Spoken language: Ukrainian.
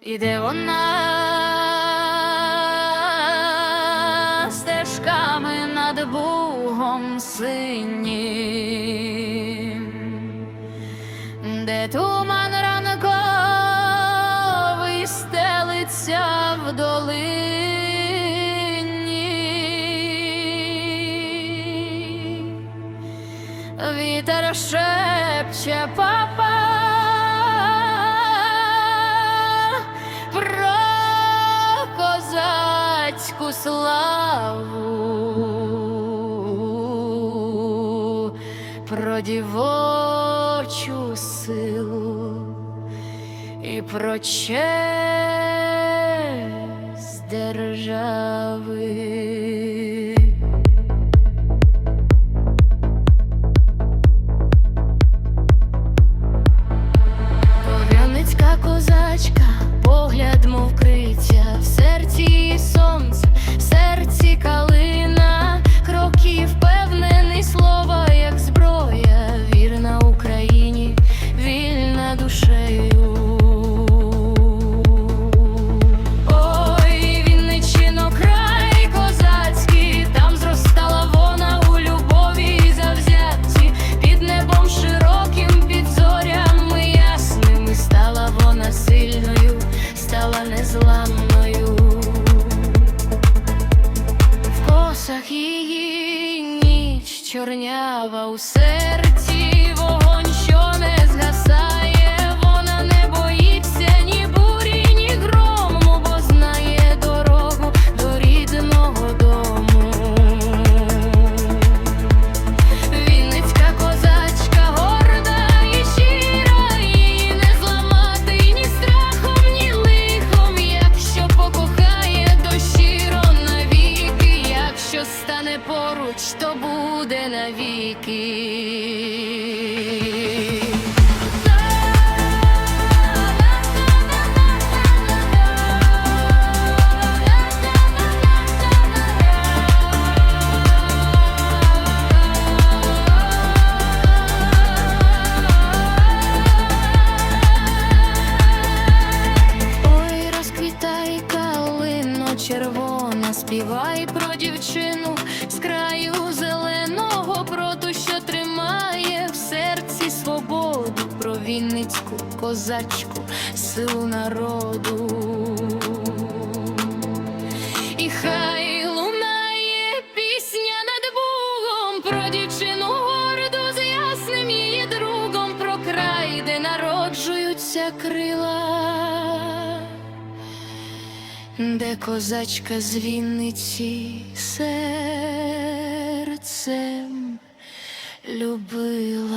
Іде вона стежками над Бугом синім, де туман ранковий стелиться в долині. Вітер шепче папа козацьку славу, про дівочу силу і про честь незламною. В косах її ніч чорнява у поруч, то буде навіки. Червона, співай про дівчину краю зеленого, про ту, що тримає в серці свободу, про вінницьку козачку, силу народу. І хай лунає пісня над Бугом про дівчину горду з ясним її другом, про край, де народжуються крила, де козачка з Вінниці серцем любила.